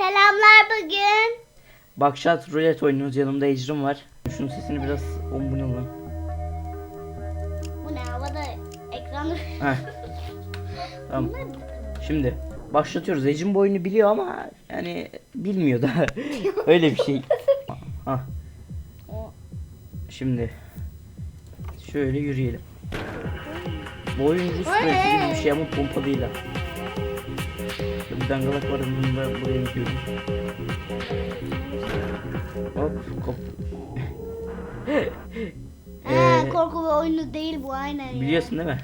Selamlar bugün. Bakşat rulet oynuyoruz. Yanımda Ecrin var. Şunun sesini biraz ombun alın. Bu ne havada ekranı. Heh. Tamam. Şimdi başlatıyoruz. Ecrin bu oyunu biliyor ama yani bilmiyor da. Öyle bir şey. Ha. Şimdi şöyle yürüyelim. Bu oyun Rus gibi bir şey ama pompalıyla. Dangalak var bunu da buraya gidiyorum. Hop. Ha, Ee, korku ve oyunu değil bu aynen. Biliyorsun değil mi?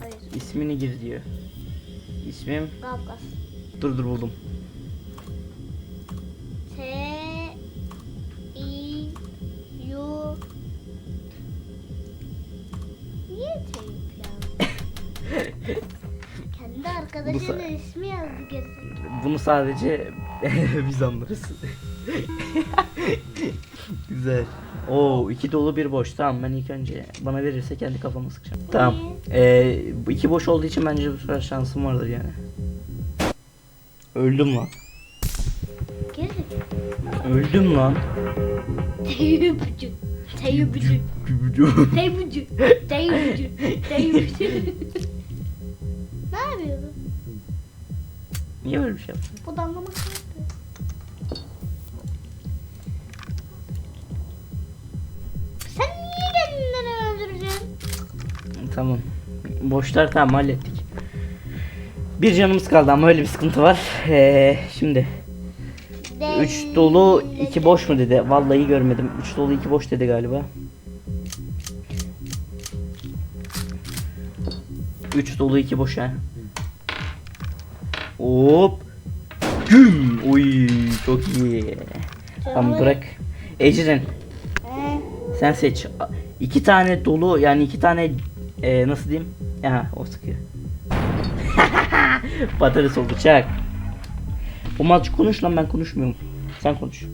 Hayır. İsmini gir diyor. İsmim Kafkas. dur dur buldum. Arkadaşının sa- ismi yazdı gerizekalı. Bunu sadece biz anlarız. Güzel. Oo iki dolu bir boş. Tamam ben ilk önce bana verirse kendi kafama sıkacağım. Tamam. Ee, iki boş olduğu için bence bu sefer şansım vardır yani. Öldüm lan. Öldüm lan. Teyipçi. Teyipçi. Teyipçi. Teyipçi. Teyipçi. Ne Niye öyle bir şey yaptın? Bu da anlamak? Sen niye kendini öldüreceksin? Tamam. Boşlar tamam hallettik. Bir canımız kaldı ama öyle bir sıkıntı var. Ee, şimdi 3 dolu 2 boş mu dedi? Vallahi görmedim. 3 dolu 2 boş dedi galiba. 3 dolu 2 boş ha. Hop. Güm. Uy çok iyi. Tamam bırak. Ecrin sen seç. İki tane dolu yani iki tane e, nasıl diyeyim? Ya o sıkıyor. Patates oldu çak. Bu maç konuş lan ben konuşmuyorum. Sen konuş.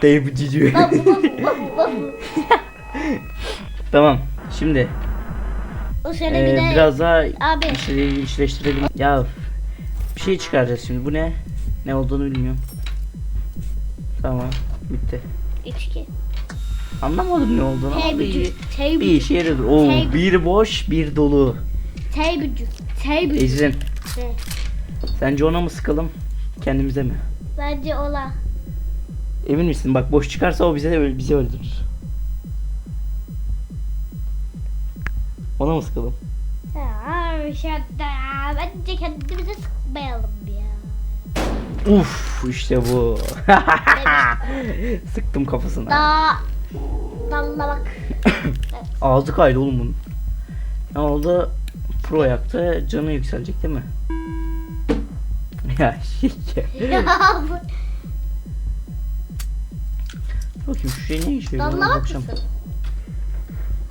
Teypçici. Babu, babu, babu, babu. tamam. Şimdi O sene e, bir de biraz daha Abi. işleri işleştirelim. Ya bir şey çıkaracağız şimdi. Bu ne? Ne olduğunu bilmiyorum. Tamam. Bitti. içki. Anlamadım ne olduğunu ama bir, bir işe yaradı. Oo, bir boş, bir dolu. teyipçi, teyipçi. Ecrin, Ne? sence ona mı sıkalım, kendimize mi? Bence ola. Emin misin? Bak boş çıkarsa o bize bizi öldürür. Ona mı sıkalım? Şurada. Bence kendimize sıkmayalım ya. Uf, işte bu. Sıktım kafasına. Daha dallamak. Ağzı kaydı oğlum bunun. Ne oldu? Pro yaktı, canı yükselecek değil mi? ya bu Bakayım şu şey ne işe yarıyor? Bakacağım. mısın?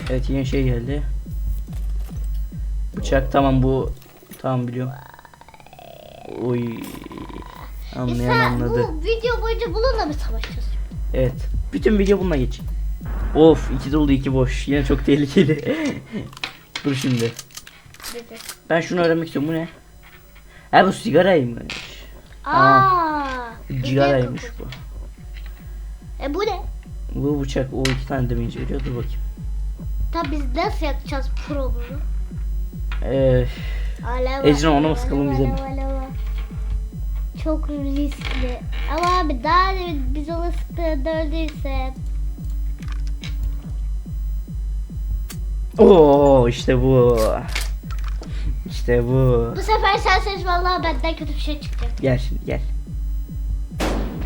Evet yine şey geldi. Bıçak tamam bu tamam biliyorum. Oy. Anlayan Sen anladı. bu video boyunca bununla mı savaşacağız? Evet. Bütün video bununla geç. Of iki dolu iki boş. Yine çok tehlikeli. Dur şimdi. Dedi. Ben şunu öğrenmek istiyorum. Bu ne? Ha bu sigaraymış. Aa. Cigaraymış güzel bu. E bu ne? Bu bıçak o iki tane damage veriyor. Dur bakayım. Tabi biz nasıl yakacağız pro bunu? Ee, Ecrin, onu mu sıkalım bize. Çok riskli. Ama abi daha demin biz onu sıktığında öldüyse Oo işte bu. İşte bu. bu sefer sen seç vallahi benden kötü bir şey çıkacak. Gel şimdi gel.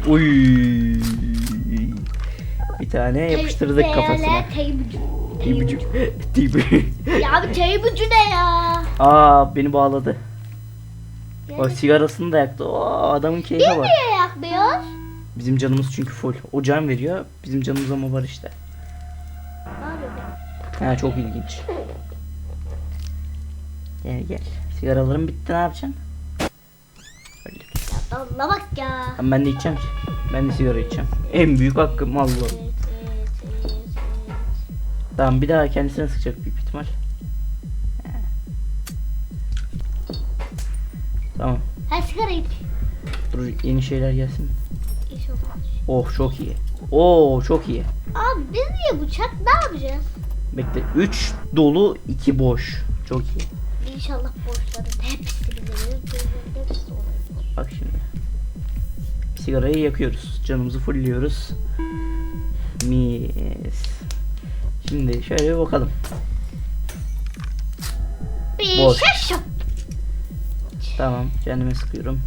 Uy. Bir tane yapıştırdık kafasına. Tibucu. Tibu. Ya abi teybucu ne ya? Aa beni bağladı. O Yani sigarasını da yaktı. Oo adamın Biz keyfe var. niye yakmıyoruz? Bizim canımız çünkü full. O can veriyor. Bizim canımız ama var işte. Ha çok ilginç. Gel gel. Sigaralarım bitti ne yapacaksın? Öyle. Allah bak ya. Ben de içeceğim ki. Ben de sigara içeceğim. En büyük hakkım Allah. Tamam bir daha kendisine sıkacak büyük ihtimal. Tamam. Ha sigara iç. Dur yeni şeyler gelsin. Oh çok iyi. Oo çok iyi. Abi biz niye bıçak ne yapacağız? Bekle. 3 dolu 2 boş. Çok iyi. İnşallah hepsini verir. Gözlerinde hepsi olabilir. Bak şimdi. Sigarayı yakıyoruz. Canımızı fullliyoruz. Mis. Şimdi şöyle bir bakalım. Boş. Tamam. Kendime sıkıyorum.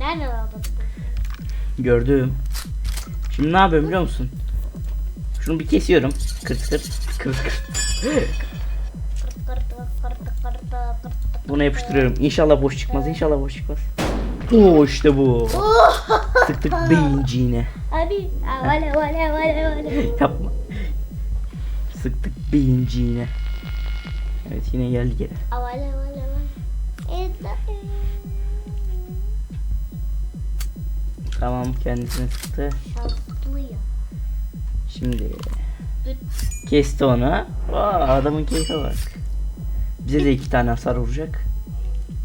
Nereden aldın? Gördüm. Şimdi ne yapıyorum biliyor musun? Şunu bir kesiyorum. Kırt kırt. Kırt kırt. Buna yapıştırıyorum. İnşallah boş çıkmaz. İnşallah boş çıkmaz. Oo işte bu. Oh! Sıktık beyinciğine. Abi vale vale vale vale. Yapma. Beyinciğine. Evet yine geldi geri. Vale vale vale. Evet. Tamam kendisini sıktı. Şanslı ya. Şimdi kesti onu. Aa, adamın keyfe bak. Bize de iki tane hasar vuracak.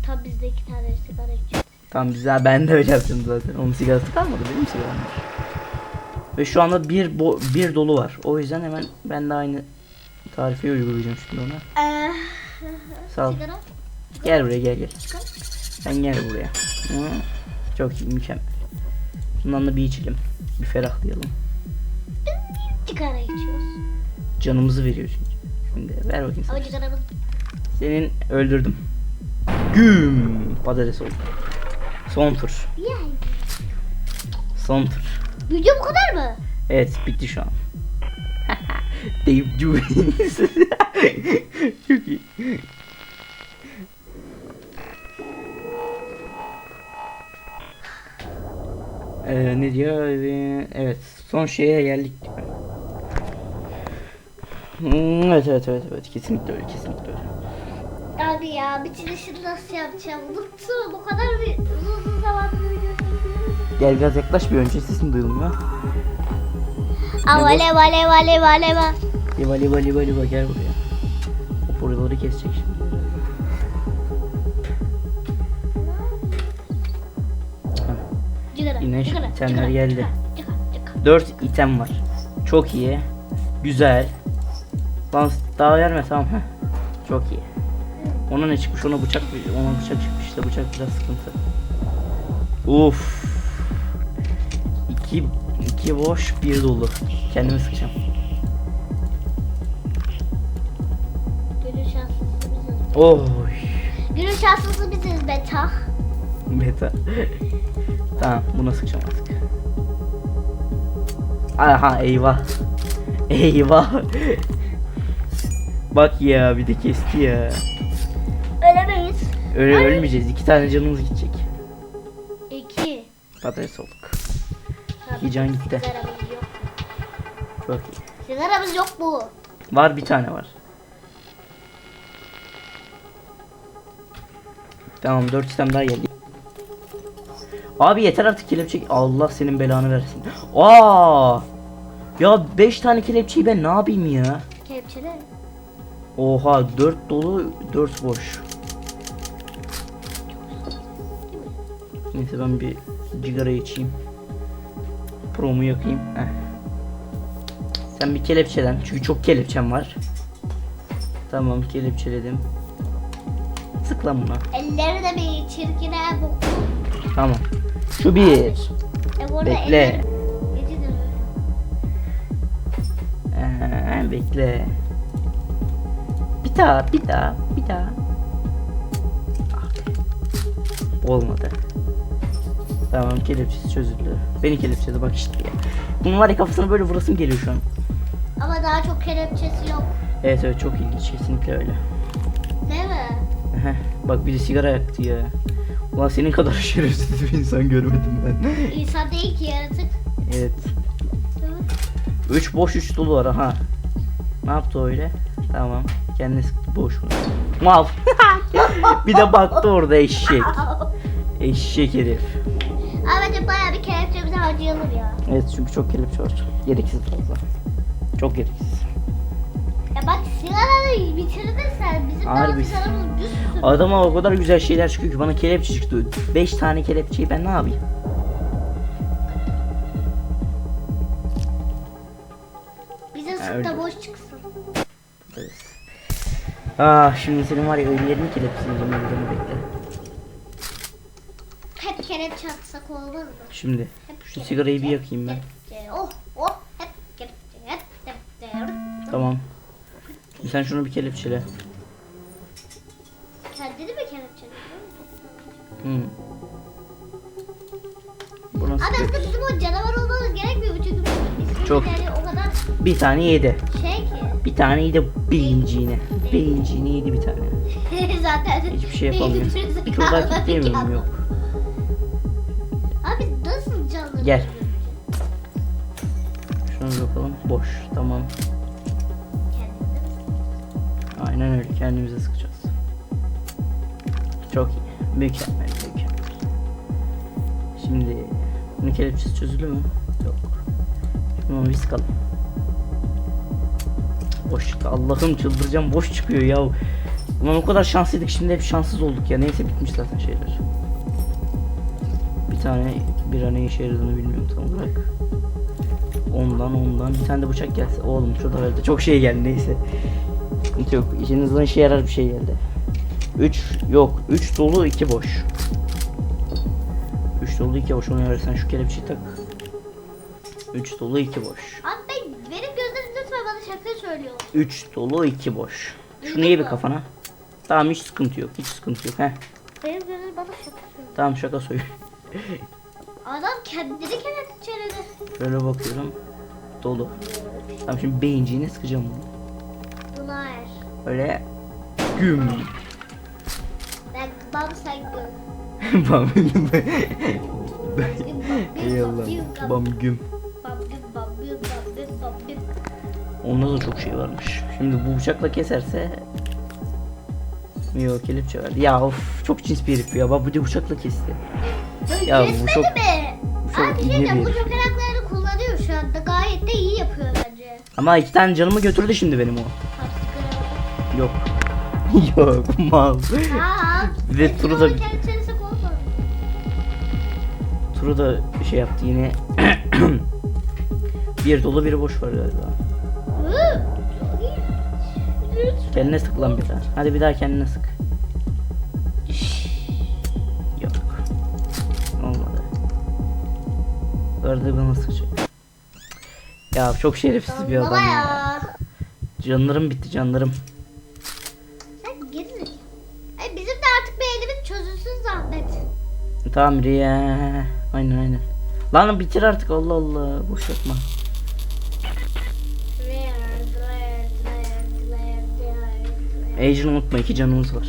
Tam bizde iki tane sigara içiyor. Tam bize ben de öyle yaptım zaten. Onun sigarası kalmadı benim sigaram var. Ve şu anda bir bo- bir dolu var. O yüzden hemen ben de aynı tarifi uygulayacağım şimdi ona. Eee. Sağ ol. Sigara. Gel buraya gel gel. Sen gel buraya. Hı. Çok iyi mükemmel. Bundan da bir içelim. Bir ferahlayalım. Sigara içiyoruz? Canımızı veriyor çünkü. Şimdi ver bakayım sen. Ama sigaramız Senin öldürdüm. Güm patates oldu. Son tur. yani. Son tur. Video bu kadar mı? Evet bitti şu an. Dave Julius. Çok iyi. Ee, ne diyor? Ee, Evet son şeye geldik. Hmm, Evet evet evet evet kesinlikle öyle kesinlikle öyle. Abi ya bitirişini nasıl yapacağım? Unuttum. Bu kadar bir uzun uzun zamandır video. Gel biraz yaklaş bir önce sesin duyulmuyor. Aa, vale vale vale vale vale. Liva liva liva liva gel buraya. O buraları kesecek şimdi. Cigara. Yine cigara, itemler cigara, geldi. cigara, cigara, cigara. 4 item var. Çok iyi. Güzel. Lan daha verme tamam. Heh. Çok iyi. Ona ne çıkmış? Ona bıçak ona bıçak çıkmış. İşte bıçak biraz sıkıntı. Uf. İki, iki boş bir dolu. Kendimi sıkacağım. Günün şanslısı biziz. Oy. Günün şanslısı biziz be tah. Meta. tamam buna sıkacağım artık. Aha eyvah. Eyvah. Bak ya bir de kesti ya. Ölemeyiz. Öyle ölmeyeceğiz. İki tane canımız gidecek. İki. Patates olduk. Tabii, İki can gitti. Sigaramız yok. Çok iyi. Sigaramız yok bu. Var bir tane var. Tamam dört sistem daha geldi. Abi yeter artık kelepçe. Allah senin belanı versin. Aa! Ya 5 tane kelepçeyi ben ne yapayım ya? Kepçele. Oha 4 dolu 4 boş. Neyse ben bir cigara içeyim. Promu yakayım. Heh. Sen bir kelepçelen çünkü çok kelepçem var. Tamam kelepçeledim. Sık lan buna. Elleri de bir çirkine bu. Tamam. Şu bir. E Bekle. eller-. Ee, bekle. Bir daha, bir daha, bir daha. Ah. Olmadı. Tamam kelepçesi çözüldü. Beni kelepçeledi bak işte ya. Bunun var ya kafasına böyle vurasım geliyor şu an. Ama daha çok kelepçesi yok. Evet evet çok ilginç kesinlikle öyle. Değil mi? Bak biri sigara yaktı ya. Ulan senin kadar şerefsiz bir insan görmedim ben. İnsan değil ki yaratık. evet. 3 boş 3 dolu var aha. Ne yaptı öyle? Tamam. Kendini sıktı boş mu? Mal. bir de baktı orada eşek. Eşek herif. Ahmet'im bayağı bir kelepçemize harcayalım ya. Evet çünkü çok kelepçe var. Gereksiz fazla. Çok gereksiz. Ya bak Sigarayı bitirdin sen. Bizim daha Harbi. sigaramız bir sürü. Adama o kadar güzel şeyler çıkıyor ki bana kelepçe çıktı. 5 tane kelepçeyi ben ne yapayım? Sık öyle. da boş çıksın. Ah şimdi senin var ya ölülerini kelepçeleyeceğim Şimdi şu sigarayı bir yakayım ben. Tamam. Sen şunu bir kelepçele. Kendini mi. Bu nasıl? Abi aslında bizim o canavar olmamız gerekmiyor mu? Çünkü bizim Çok. yani o kadar Bir tane yedi. şey ki. Bir tane yedi beyinciğine. Beyinciğine yedi bir tane. Zaten Hiçbir şey yapamıyor. Bir tur daha kitleyemiyorum ki. yok. Gel. Şunu bakalım. Boş. Tamam. Aynen öyle. Kendimize sıkacağız. Çok iyi. Mükemmel. Mükemmel. Şimdi bunun kelepçesi çözülü mü? Yok. Şimdi bir sıkalım. Boş çıktı. Allah'ım çıldıracağım. Boş çıkıyor ya. Ulan o kadar şanslıydık şimdi hep şanssız olduk ya. Neyse bitmiş zaten şeyler. Bir tane bir an ne işe yaradığını bilmiyorum tam olarak. Ondan ondan bir tane de bıçak gelse. Oğlum şurada verdi. Çok şey geldi neyse. Sıkıntı yok. İşinizden işe yarar bir şey geldi. 3 yok. 3 dolu 2 boş. 3 dolu 2 boş. Onu verirsen şu kelepçeyi tak. 3 dolu 2 boş. Abi ben, benim gözlerim lütfen bana şaka söylüyor. 3 dolu 2 boş. Şunu ye bir kafana. Tamam hiç sıkıntı yok. Hiç sıkıntı yok. Heh. Benim gözlerim bana şaka söylüyor. Tamam şaka söyle. Adam kendini kelepçeledi. Şöyle bakıyorum. Dolu. Tamam şimdi beyinciğine sıkacağım bunu. Bunlar. Öyle güm. Ben bam sen güm. Bam güm, Eyvallah. bam güm. Onda da çok şey varmış. Şimdi bu bıçakla keserse Yok kelepçe verdi. Ya of çok cins bir herif ya. Bak bu da bıçakla kesti. Ya bu Kesmedi çok- mi? Çok Abi iyi şey bir bu herif. joker kullanıyor şu anda. Gayet de iyi yapıyor bence. Ama iki tane canımı götürdü şimdi benim o. Yok. Yok mal. Aa, Ve turu da olmaz. turu da şey yaptı yine. bir dolu biri boş var galiba. Hı, çok iyi. Lütfen. Kendine sık lan bir daha. Hadi bir daha kendine sık. Arada bana sıkacak. Ya çok şerefsiz bir adam ya. ya. Canlarım bitti canlarım. Sen gerizekalı. Ay bizim de artık bir elimiz çözülsün zahmet. Tamam Riya. Aynen aynen. Lan bitir artık Allah Allah. Boş yapma. Agent unutma iki canımız var.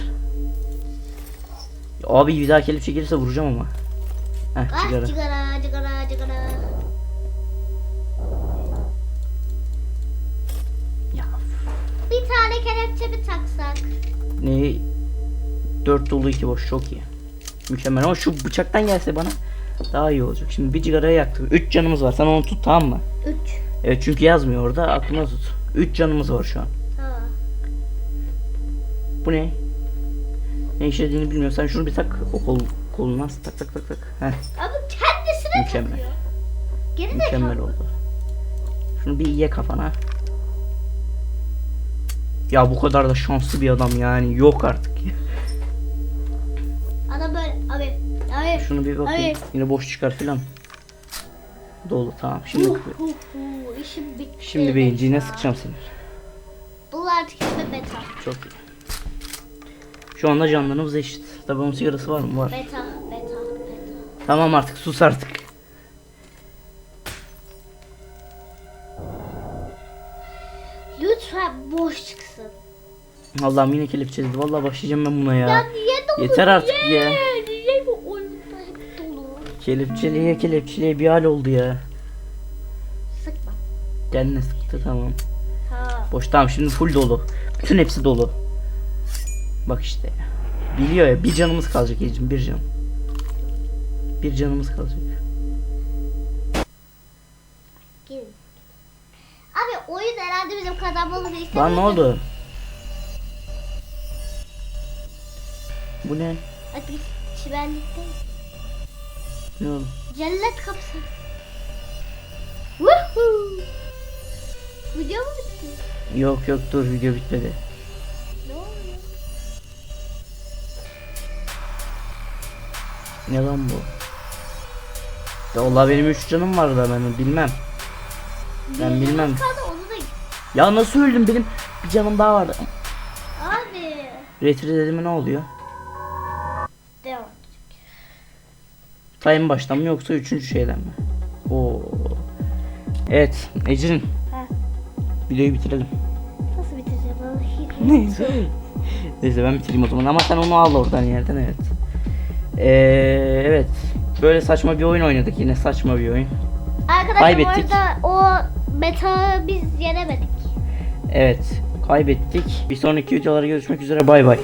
Abi bir daha kelepçe gelirse vuracağım ama. Heh sigara. cigara cigara cigara. Ya Bir tane kelepçe mi taksak? ne? Dört dolu iki boş çok iyi. Mükemmel ama şu bıçaktan gelse bana daha iyi olacak. Şimdi bir cigaraya yaktık. Üç canımız var. Sen onu tut tamam mı? Üç. Evet çünkü yazmıyor orada. Aklına tut. Üç canımız var şu an. Tamam. Bu ne? Ne işlediğini bilmiyorum. Sen şunu bir tak. O kol, koluna tak tak tak tak. Heh, kendisine Mükemmel. Geri mükemmel oldu. Şunu bir ye kafana. Ya bu kadar da şanslı bir adam yani. Yok artık. Adam böyle abi abi. Şunu bir bakayım. Hayır. Yine boş çıkar filan. Dolu tamam. Şimdi Hu, hu, hu, işim bitti. şimdi beyinciğine sıkacağım seni. Bu artık ismi beta. Çok iyi. Şu anda canlarımız eşit. Tabii onun sigarası var mı? Var. Beta beta beta. Tamam artık sus artık. Allah'ım yine kelepçeledi. Vallahi başlayacağım ben buna ya. Ya? Yeter artık niye? ya. Niye bu oyunda hep dolu? Kelepçeliye kelepçeliye bir hal oldu ya. Sıkma. Kendine sıktı tamam. Ha. Boş tamam şimdi full dolu. Bütün hepsi dolu. Bak işte. Biliyor ya bir canımız kalacak Ecim bir can. Bir canımız kalacak. Abi oyun herhalde bizim kazanmamızı istemiyor. Lan ne oldu? Bu ne? Hadi biz. Ne oğlum? Cennet kapısı. Woohoo! Video mu bitti? Yok yok dur video bitmedi. Ne oluyor? Ne lan bu? Ya Allah benim 3 canım var da ben bilmem. Ben bilmem. Kaldı, onu da Ya nasıl öldüm benim bir canım daha vardı. Abi. Retri dediğime ne oluyor? Devam. Time baştan mı yoksa üçüncü şeyden mi? Oo. Evet Ecrin Ha. videoyu bitirelim. Nasıl bitireceğim? Neyse. Neyse ben bitireyim o zaman ama sen onu al oradan yerden evet. Ee, evet. Böyle saçma bir oyun oynadık yine saçma bir oyun. Arkadaşlar Kaybettik. bu arada o meta biz yenemedik. Evet kaybettik. Bir sonraki videolara görüşmek üzere bay bay.